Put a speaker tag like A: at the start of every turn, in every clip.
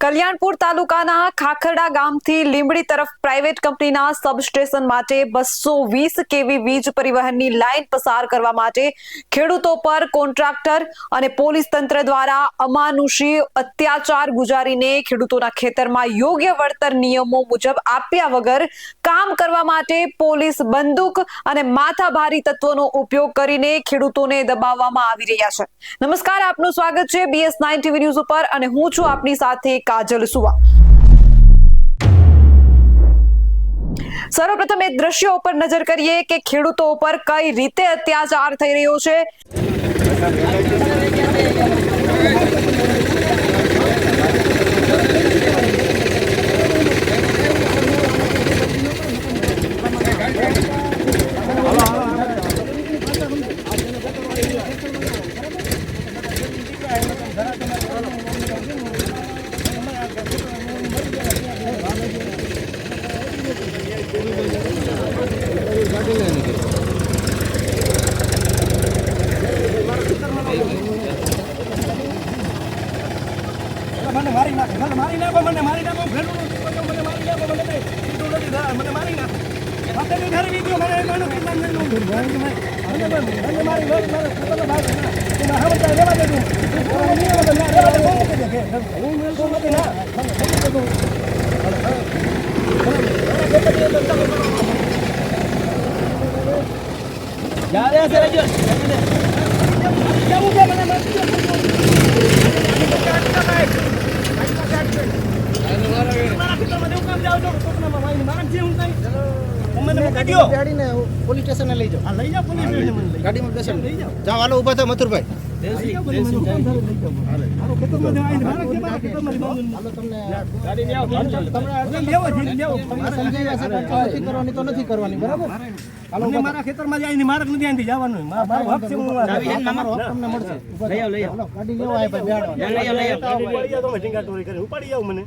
A: કલ્યાણપુર તાલુકાના ખાખરડા ગામથી લીંબડી તરફ પ્રાઇવેટ કંપનીના સબસ્ટેશન માટે બસો વીસ કેવી વીજ પરિવહનની લાઇન પસાર કરવા માટે ખેડૂતો પર કોન્ટ્રાક્ટર અને પોલીસ તંત્ર દ્વારા અમાનુષી અત્યાચાર ગુજારીને ખેડૂતોના ખેતરમાં યોગ્ય વળતર નિયમો મુજબ આપ્યા વગર કામ કરવા માટે પોલીસ બંદૂક અને માથાભારી તત્વોનો ઉપયોગ કરીને ખેડૂતોને દબાવવામાં આવી રહ્યા છે. નમસ્કાર, આપનું સ્વાગત છે બીએસ નાઇન ટીવી ન્યૂઝ ઉપર અને હું છું આપની સાથે કાજલ સુવા. સર્વપ્રથમ એ દ્રશ્યો ઉપર નજર કરીએ કે ખેડૂતો ઉપર કઈ રીતે અત્યાચાર થઈ રહ્યો છે
B: મને મારી નાખો મને મારી નાખો મને મારી નાખો ભેલું મને મારી નાખો મને નથી મને મારી નાખો અત્યારે ઘરે વીગ્યો મને એનો કેટલા મને મને મારી લો, મારે પોતાનો ભાગ ના. રહેવા દે તું. તું પોતાનો ના રહેવા દે, બહુ. હું નથી ના. મને દે રહેજો. કેવું છે મને મારી દે. મારા ખેતરમાં દેવું કામ જાઓ છો, કોકનામાં વાઈને મારા જે હું કાંઈ. તમે મને મૂકી દ્યો.
C: ગાડીને પોલીસ સ્ટેશને લઈ જાઓ
B: હા, લઈ જાઓ પોલીસ સ્ટેશને મને લઈ
C: ગાડીમાં બેસાડી
B: લઈ જાઓ.
C: જાઓ હાલો ઊભા થાઓ મથુરભાઈ
B: લઈ જાઓ પોલીસ સ્ટેશને. હું કામ ધરે લઈ જાઓ. મારો ખેતરમાં જવા આવીને મારા ખેતરમાં- ખેતરમાં જવા આવીને.
C: હાલો તમને
B: તમે લેવો છે, લેવો.
C: તમને બેસે છે કે અડચણ નથી મથુરભાઈ તો નથી કરવાની બરાબર
B: મારા ખેતરમાં જઈને મારે નથી આવીને જવાનું મારો હક છે હું મારા-
C: આ તમારો હક તમને મળશે ઊભા થાઓ. હાલો, ગાડી લેવો આ ભાઈ બેહાડવા
B: ઉપાડી જાઓ તમે ઢીંગાટોળી કરીને. ઉપાડી જાઓ મને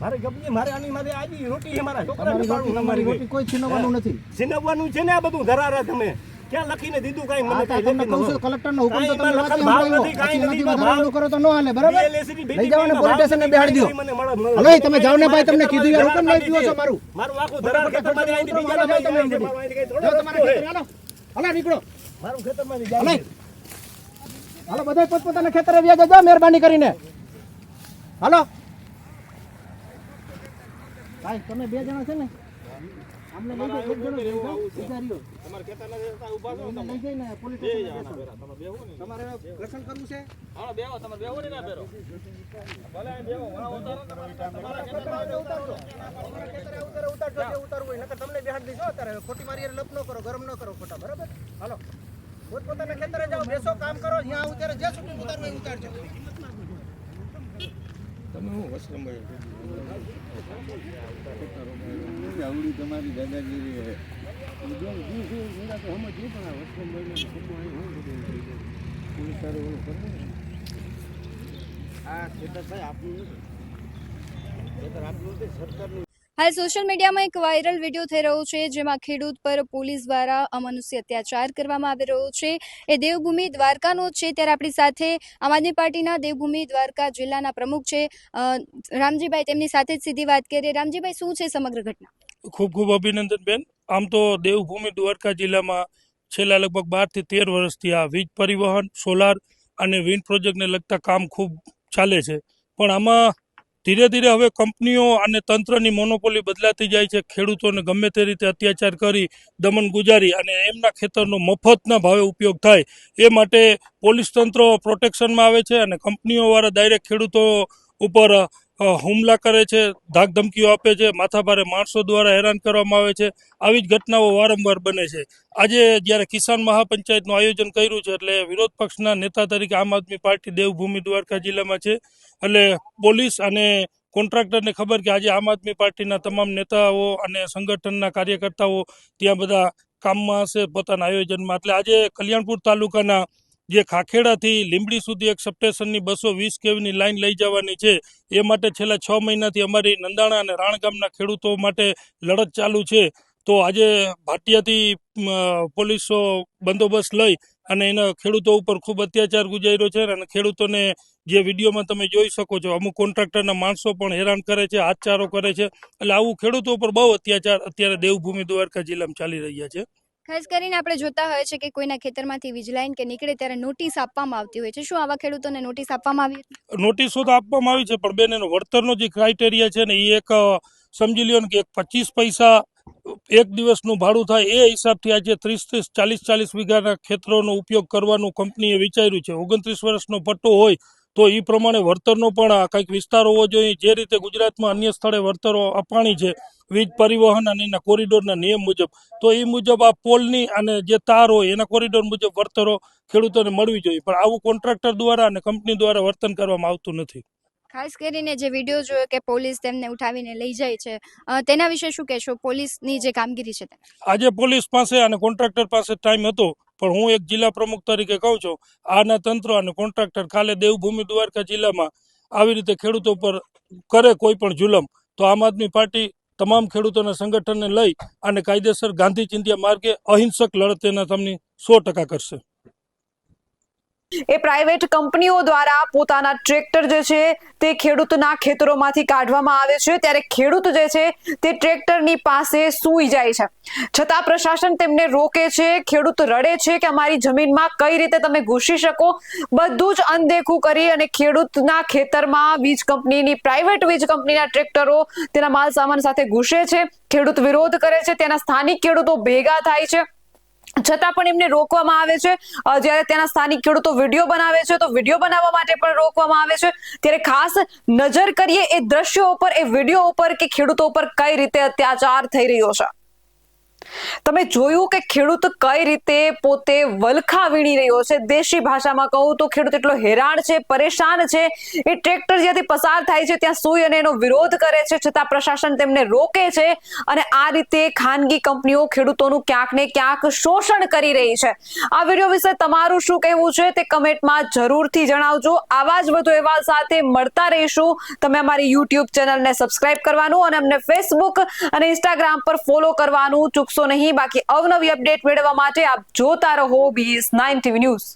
B: મારે ગપની મારે આની મારે આજી રોટી છે મારા છોકરાને પાડું
C: તમારી રોટી કોઈ છીનવવાનું નથી
B: છીનવવાનું છે ને આ બધું ધરારા તમે ક્યાં લખીને દીધું? કાંઈ મને
C: આ તો
B: કાંઈ
C: તમને
B: લેખી
C: કહું છું
B: ન
C: કલેક્ટરનો હુકમ તો તમે
B: એમાં
C: વાંચી
B: લખાણ ભાવ
C: સંભળાવ્યો.
B: નથી, કાંઈ નથી,
C: નથી વધારાનું કરો તો ન હાલે બરાબર?
B: BLSD
C: લઈ જવાને પોલીસ સ્ટેશને બેહાડી દો.
B: મને મળે- મળે.
C: હલો, તમે જાઓ ને ભાઈ, તમને કીધું યાર, હુકમ નહીં પીવો છો મારું.
B: મારું આખું ધરાર ખેતરમાંથી આવીને બીજાના
C: હાલો,
B: ભાઈ
C: તમે
B: મારું અહીંથી કંઈ થોડો
C: જાઓ
B: રસ્તો
C: તમારા
B: છે.
C: ખેતરે, હાલો. હાલો નીકળો.
B: મારું ખેતરમાંથી
C: હાલો.
B: જાય
C: હાલો બધા પોતપોતાના ખેતરે વ્યાજ મહેરબાની કરીને. હાલો. ભાઈ તમે બે જણા છે ને? અમને લઈ જાઓ એક જણો લઈ જાઓ બીજા રહ્યો. અમને લઈ જઈને પોલીસ સ્ટેશને બેસાડો. તમારે કરવું છે? તમારા ખેતરે ઉતારો, ઉતારજો, જે ઉતારવું હોય. નકર તમને બેહાડ દઈશું અત્યારે. ખોટી મારી લપ ન કરો ગરમ ન કરો ખોટા બરાબર? હાલો. પોતપોતાના ખેતરે જાઓ બેસો કામ કરો અહીંયા આવું ત્યારે જ્યાં સુધી ઉતારવું હોય ઉતારજો.
D: તમે હું હે જો હું તમારી દાદાગીરી આ ખેતર ભાઈ આપણું ખેતર આપણું નથી સરકારનું
E: હાલ સોશિયલ મીડિયામાં એક વાયરલ વીડિયો થઈ રહ્યો છે, જેમાં ખેડૂત પર પોલીસ દ્વારા અમનુષ્ય અત્યાચાર કરવામાં આવી રહ્યો છે. એ દેવભૂમિ દ્વારકાનો છે, ત્યારે આપણી સાથે આમ આદમી પાર્ટીના દેવભૂમિ દ્વારકા જિલ્લાના પ્રમુખ છે રામજીભાઈ તેમની સાથે જ સીધી વાત કરીએ. રામજીભાઈ, શું છે સમગ્ર ઘટના?
F: ખૂબ ખૂબ અભિનંદન બેન. આમ તો દેવભૂમિ દ્વારકા જિલ્લામાં છેલ્લા લગભગ બારથી તેર વર્ષથી આ વીજ પરિવહન, સોલાર અને વિન્ડ પ્રોજેક્ટને લગતા કામ ખૂબ ચાલે છે. પણ આમાં ધીરે ધીરે હવે કંપનીઓ અને તંત્રની મોનોપોલી બદલાતી જાય છે. ખેડૂતોને ગમે તે રીતે અત્યાચાર કરી, દમન ગુજારી અને એમના ખેતરનો મફતના ભાવે ઉપયોગ થાય, એ માટે પોલીસ તંત્ર પ્રોટેક્શનમાં આવે છે અને કંપનીઓવાળા ડાયરેક્ટ ખેડૂતો ઉપર હુમલા કરે છે ધાક ધમકીઓ આપે છે, માથાભારે માણસો દ્વારા હેરાન કરવામાં આવે છે. આવી જ ઘટનાઓ વારંવાર બને છે. આજે જ્યારે કિસાન મહાપંચાયતનું આયોજન કર્યું છે, એટલે વિરોધ પક્ષના નેતા તરીકે આમ આદમી પાર્ટી દેવભૂમિ દ્વારકા જિલ્લામાં છે. એટલે પોલીસ અને કોન્ટ્રાક્ટરને ખબર કે આજે આમ આદમી પાર્ટીના તમામ નેતાઓ અને સંગઠનના કાર્યકર્તાઓ ત્યાં બધા કામમાં હશે પોતાના આયોજનમાં. એટલે આજે કલ્યાણપુર તાલુકાના જે ખાખેડાથી લીંબડી સુધી એક સબસ્ટેશનની બસો વીસ કેવીની લાઇન લઈ જવાની છે. એ માટે છેલ્લા છ મહિનાથી અમારી નંદાણા અને રાણ ગામના ખેડૂતો માટે લડત ચાલુ છે. તો આજે ભાટિયાથી પોલીસો બંદોબસ્ત લઈ અને એના ખેડૂતો ઉપર ખૂબ અત્યાચાર ગુજાર્યો છે અને ખેડૂતોને જે વિડીયોમાં તમે જોઈ શકો છો, અમુક કોન્ટ્રાક્ટરના માણસો પણ હેરાન કરે છે, હાથચારો કરે છે. એટલે આવું ખેડૂતો ઉપર બહુ અત્યાચાર, અત્યારે દેવભૂમિ દ્વારકા જિલ્લામાં ચાલી રહ્યા છે.
E: ખાસ કરીને આપણે જોતા હોય છે કે કોઈના ખેતરમાંથી વીજ લાઈન કે નીકળે ત્યારે નોટિસ આપવામાં આવતી હોય છે. શું આવા ખેડૂતોને નોટિસ આપવામાં આવી
F: નોટિસો તો આપવામાં આવી છે, પણ બેન એનો વળતરનો જે ક્રાઇટેરિયા છે ને એ એક સમજી લ્યો ને કે એક પચીસ પૈસા એક દિવસનું ભાડું થાય, એ હિસાબથી આજે ત્રીસ ત્રીસ ચાલીસ ચાલીસ વીઘાના ખેતરોનો ઉપયોગ કરવાનું કંપનીએ વિચાર્યું છે. ઓગણત્રીસ વર્ષનો પટ્ટો હોય તો એ પ્રમાણે વળતરનો પણ આ કંઈક વિસ્તાર હોવો જોઈએ. જે રીતે ગુજરાતમાં અન્ય સ્થળે વળતરો અપાણી છે વીજ પરિવહન અને એના કોરિડોરના નિયમ મુજબ. તો એ મુજબ આ પોલની અને જે તાર હોય એના કોરિડોર મુજબ વળતરો ખેડૂતોને મળવી જોઈએ. પણ આવું કોન્ટ્રાક્ટર દ્વારા અને કંપની દ્વારા વર્તન કરવામાં આવતું નથી.
E: ખાસ કરીને જે વીડિયો જોયો કે પોલીસ તેમને ઉઠાવીને લઈ જાય છે તેના વિશે શું કહેશો? પોલીસની જે કામગીરી છે
F: આજે પોલીસ પાસે અને કોન્ટ્રાક્ટર પાસે ટાઈમ હતો. પણ હું એક જિલ્લા પ્રમુખ તરીકે કહું છું, આના તંત્ર અને કોન્ટ્રાક્ટર કાલે દેવભૂમિ દ્વારકા જિલ્લામાં આવી રીતે ખેડૂતો પર કરે કોઈ પણ જુલમ, તો આમ આદમી પાર્ટી તમામ ખેડૂતોના સંગઠનને લઈ અને કાયદેસર ગાંધી ચિંધ્યા માર્ગે અહિંસક લડત તેના તમને સો ટકા કરશે.
A: એ પ્રાઇવેટ કંપનીઓ દ્વારા પોતાના ટ્રેક્ટર જે છે તે ખેડૂતના ખેતરોમાંથી કાઢવામાં આવે છે. ત્યારે ખેડૂત જે છે તે ટ્રેક્ટરની પાસે સૂઈ જાય છે. છતાં પ્રશાસન તેમને રોકે છે, ખેડૂત રડે છે કે અમારી જમીનમાં કઈ રીતે તમે ઘૂસી શકો? બધું જ અનદેખું કરી અને ખેડૂતના ખેતરમાં વીજ કંપનીની, પ્રાઇવેટ વીજ કંપનીના ટ્રેક્ટરો તેના માલ સામાન સાથે ઘૂસે છે. ખેડૂત વિરોધ કરે છે. તેના સ્થાનિક ખેડૂતો ભેગા થાય છે. છતાં પણ એમને રોકવામાં આવે છે. જ્યારે તેના સ્થાનિક ખેડૂતો વીડિયો બનાવે છે, તો વીડિયો બનાવવા માટે પણ રોકવામાં આવે છે. ત્યારે ખાસ નજર કરીએ એ દ્રશ્યો ઉપર, એ વીડિયો ઉપર કે ખેડૂતો ઉપર કઈ રીતે અત્યાચાર થઈ રહ્યો છે? તમે જોયું કે ખેડૂત કઈ રીતે પોતે વલખા વીણી રહ્યો છે? દેશી ભાષામાં કહું તો ખેડૂત એટલો હેરાન છે, પરેશાન છે. એ ટ્રેક્ટર જ્યાંથી પસાર થાય છે, ત્યાં સુઈ અને એનો વિરોધ કરે છે, છતાં પ્રશાસન તેમને રોકે છે અને આ રીતે ખાનગી કંપનીઓ ખેડૂતોનું ક્યાંક ને ક્યાંક શોષણ કરી રહી છે. આ વીડિયો વિશે તમારું શું કહેવું છે તે કમેન્ટમાં જરૂરથી જણાવજો. આવા જ વધુ અહેવાલ સાથે મળતા રહીશું. તમે અમારી યુટ્યુબ ચેનલને સબસ્ક્રાઇબ કરવાનું અને અમને ફેસબુક અને ઇન્સ્ટાગ્રામ પર ફોલો કરવાનું ચૂકશો નહીં. બાકી અવનવી અપડેટ મેળવવા માટે આપ જોતા રહો બીએસ નાઇન ટીવી ન્યૂઝ